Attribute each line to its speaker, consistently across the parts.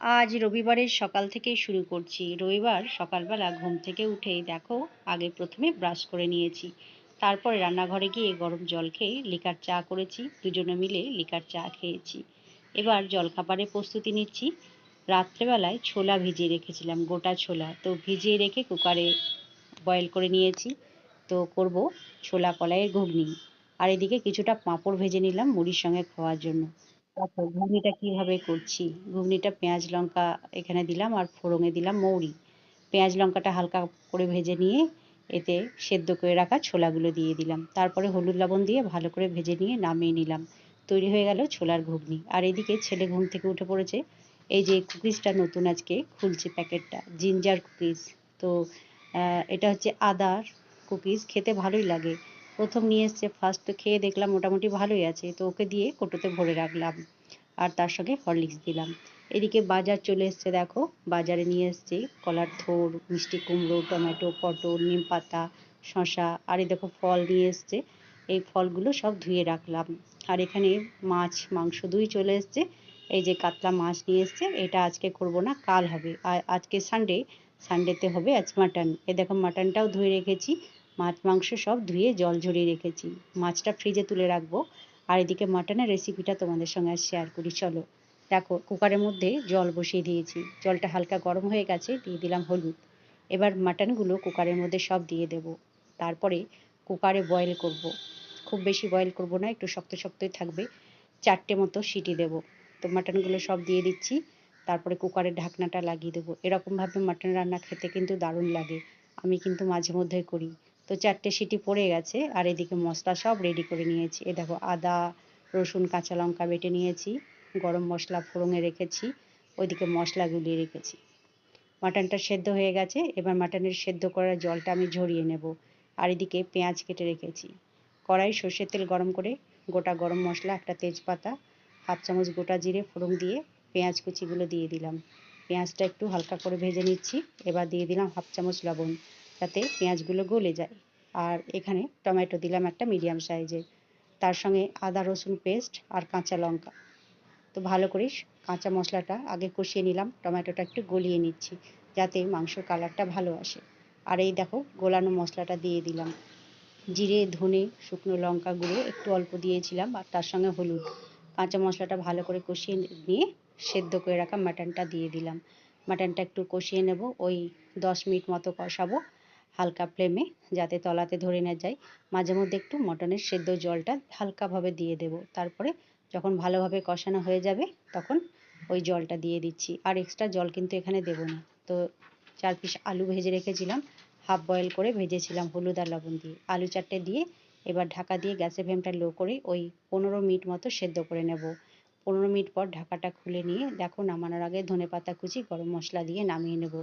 Speaker 1: আজ রবিবারের সকাল থেকেই শুরু করছি। রবিবার সকালবেলা ঘুম থেকে উঠেই দেখো, আগে প্রথমে ব্রাশ করে নিয়েছি। তারপরে রান্নাঘরে গিয়ে গরম জল খেয়ে লিকার চা করেছি, দুজনে মিলে লিকার চা খেয়েছি। এবার জলখাবারে প্রস্তুতি নিচ্ছি। রাত্রেবেলায় ছোলা ভিজিয়ে রেখেছিলাম, গোটা ছোলা। তো ভিজিয়ে রেখে কুকারে বয়েল করে নিয়েছি। তো করব ছোলা কলাইয়ের ঘুগনি। আর এদিকে কিছুটা পাঁপড় ভেজে নিলাম মুড়ির সঙ্গে খাওয়ার জন্য। দেখো ঘুগনিটা কীভাবে করছি? ঘুগনিটা, পেঁয়াজ লঙ্কা এখানে দিলাম আর ফোড়নে দিলাম মৌরি। পেঁয়াজ লঙ্কাটা হালকা করে ভেজে নিয়ে এতে সেদ্ধ করে রাখা ছোলাগুলো দিয়ে দিলাম। তারপরে হলুদ লবণ দিয়ে ভালো করে ভেজে নিয়ে নামিয়ে নিলাম। তৈরি হয়ে গেল ছোলার ঘুগনি। আর এদিকে ছেলে ঘুম থেকে উঠে পড়েছে। এই যে কুকিজটা নতুন আজকে, খুলছে প্যাকেটটা। Ginger cookies. তো এটা হচ্ছে আদার কুকিজ। খেতে ভালোই লাগে। প্রথম নিয়ে এসছে ফার্স্ট তো খেয়ে দেখলাম মোটামুটি ভালোই আছে। তো ওকে দিয়ে কোটোতে ভরে রাখলাম আর তার সঙ্গে হরলিক্স দিলাম। এদিকে বাজার চলে এসছে দেখো, বাজারে নিয়ে এসছে কলার থোর, মিষ্টি কুমড়ো, টমেটো, পটল, নিম পাতা শশা আর এই দেখো ফল নিয়ে এসছে। এই ফলগুলো সব ধুয়ে রাখলাম। আর এখানে মাছ, মাংস দুই চলে এসছে। এই যে কাতলা মাছ নিয়ে এসছে, এটা আজকে করব না, কাল হবে। আর আজকে সানডে সানডেতে হবে আজ মাটন এ দেখো মাটনটাও ধুয়ে রেখেছি। মাছ, মাংস সব ধুয়ে জল ঝরিয়ে রেখেছি। মাছটা ফ্রিজে তুলে রাখব। আর এদিকে মাটনের রেসিপিটা তোমাদের সঙ্গে আর শেয়ার করি, চলো। দেখো কুকারের মধ্যে জল বসিয়ে দিয়েছি। জলটা হালকা গরম হয়ে গেছে, দিয়ে দিলাম হলুদ। এবার মাটনগুলো কুকারের মধ্যে সব দিয়ে দেব। তারপরে কুকারে বয়েল করব। খুব বেশি বয়েল করব না, একটু শক্ত শক্তই থাকবে। চারটে মতো সিটি দেব। তো মাটনগুলো সব দিয়ে দিচ্ছি। তারপরে কুকারের ঢাকনাটা লাগিয়ে দেবো। এরকমভাবে মাটন রান্না খেতে কিন্তু দারুণ লাগে। আমি কিন্তু মাঝে মধ্যেই করি। তো চারটে সিটি পড়ে গেছে, আর এদিকে মশলা সব রেডি করে নিয়েছি। এ দেখো আদা, রসুন, কাঁচা লঙ্কা বেটে নিয়েছি, গরম মশলা ফোড়নে রেখেছি, ওইদিকে মশলা গুলিয়ে রেখেছি। মাটনটা সেদ্ধ হয়ে গেছে, এবার মাটনের সেদ্ধ করার জলটা আমি ঝরিয়ে নেব, আর এদিকে পেঁয়াজ কেটে রেখেছি। কড়াই সর্ষের তেল গরম করে, গোটা গরম মশলা, একটা তেজপাতা, হাফ চামচ গোটা জিরে ফোড়ন দিয়ে পেঁয়াজ কুচিগুলো দিয়ে দিলাম। পেঁয়াজটা একটু হালকা করে ভেজে নিচ্ছি, এবার দিয়ে দিলাম হাফ চামচ লবণ। যাতে পেঁয়াজগুলো গলে যায়। আর এখানে টমেটো দিলাম একটা মিডিয়াম সাইজের তার সঙ্গে আদা, রসুন পেস্ট আর কাঁচা লঙ্কা। তো ভালো করে কাঁচা মশলাটা আগে কষিয়ে নিলাম। টমেটোটা একটু গলিয়ে নিচ্ছি যাতে মাংসর কালারটা ভালো আসে। আর এই দেখো, গোলানো মশলাটা দিয়ে দিলাম। জিরে, ধনে, শুকনো লঙ্কা গুঁড়ো একটু অল্প দিয়েছিলাম আর তার সঙ্গে হলুদ। কাঁচা মশলাটা ভালো করে কষিয়ে নিয়ে সেদ্ধ করে রাখা মাটনটা দিয়ে দিলাম। মাটনটা একটু কষিয়ে নেব, ওই দশ মিনিট মতো কষাবো। হালকা ফ্লেমে যাতে তলাতে ধরে না যায়। মাঝে মধ্যে একটু মটনের সেদ্ধ জলটা হালকাভাবে দিয়ে দেব। তারপরে যখন ভালোভাবে কষানো হয়ে যাবে, তখন ওই জলটা দিয়ে দিচ্ছি। আর এক্সট্রা জল কিন্তু এখানে দেবো না। তো চার পিস আলু ভেজে রেখেছিলাম হাফ বয়েল করে ভেজেছিলাম হলুদ আর লবণ দিয়ে। আলু চারটে দিয়ে এবার ঢাকা দিয়ে গ্যাসের ফ্লেমটা লো করে ওই পনেরো মিনিট মতো সেদ্ধ করে নেব। পনেরো মিনিট পর ঢাকাটা খুলে নিয়ে দেখো নামানোর আগে ধনে পাতা কুচি, গরম মশলা দিয়ে নামিয়ে নেব।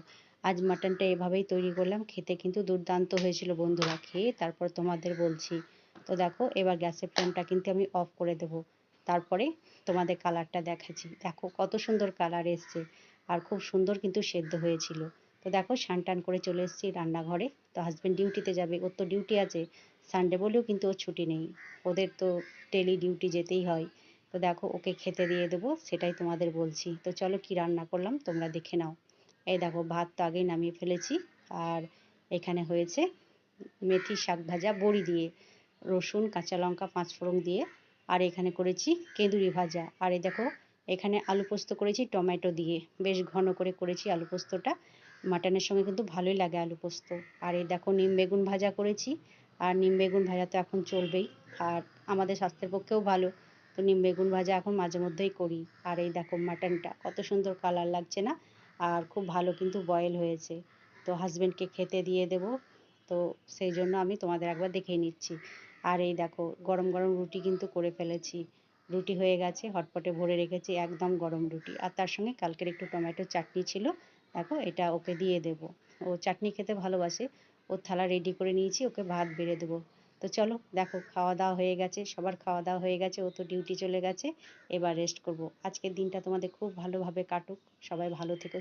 Speaker 1: আজ মাটনটা এভাবেই তৈরি করলাম, খেতে কিন্তু দুর্দান্ত হয়েছিল বন্ধুরা। খেয়ে তারপর তোমাদের বলছি। তো দেখো এবার গ্যাসের ফ্লেমটা কিন্তু আমি অফ করে দেব। তারপরে তোমাদের কালারটা দেখাচ্ছি। দেখো কত সুন্দর কালার এসছে আর খুব সুন্দর কিন্তু সেদ্ধ হয়েছিল। তো দেখো সান টান করে চলে এসেছি রান্নাঘরে। তো হাজব্যান্ড ডিউটিতে যাবে, ওর তো ডিউটি আছে। সানডে বলেও কিন্তু ওর ছুটি নেই। ওদের তো ডেলি ডিউটি যেতেই হয়। তো দেখো ওকে খেতে দিয়ে দেবো, সেটাই তোমাদের বলছি। তো চলো কি রান্না করলাম, তোমরা দেখে নাও। এই দেখো ভাত তো আগেই নামিয়ে ফেলেছি, আর এখানে হয়েছে মেথি শাক ভাজা, বড়ি দিয়ে, রসুন, কাঁচা লঙ্কা, পাঁচ ফোড়ন দিয়ে, আর এখানে করেছি কেঁদুরি ভাজা। আর এই দেখো এখানে আলু পোস্ত করেছি টমেটো দিয়ে, বেশ ঘন করে করেছি আলু পোস্তটা। মাটনের সঙ্গে কিন্তু ভালোই লাগে আলু পোস্ত। আর এই দেখো নিম বেগুন ভাজা করেছি, আর নিম বেগুন ভাজা তো এখন চলবেই, আর আমাদের স্বাস্থ্যের পক্ষেও ভালো। তো নিম বেগুন ভাজা এখন মাঝে মধ্যেই করি। আর এই দেখো মাটনটা কত সুন্দর কালার লাগছে না? আর খুব ভালো কিন্তু বয়েল হয়েছে। তো হাজব্যান্ডকে খেতে দিয়ে দেবো। তো সেই জন্য আমি তোমাদের একবার দেখিয়ে নিচ্ছি। আর এই দেখো গরম গরম রুটি কিন্তু করে ফেলেছি। রুটি হয়ে গেছে, হটপটে ভরে রেখেছি একদম গরম রুটি। আর তার সঙ্গে কালকের একটু টমেটো চাটনি ছিল, দেখো এটা ওকে দিয়ে দেবো। ও চাটনি খেতে ভালোবাসে। ওর থালা রেডি করে নিয়েছি, ওকে ভাত বেড়ে দেবো। তো চলো দেখো খাওয়া দাওয়া হয়ে গেছে, সবার খাওয়া দাওয়া হয়ে গেছে, ও তো ডিউটি চলে গেছে, এবার রেস্ট করব। আজকের দিনটা তোমাদের খুব ভালোভাবে কাটুক, সবাই ভালো থেকো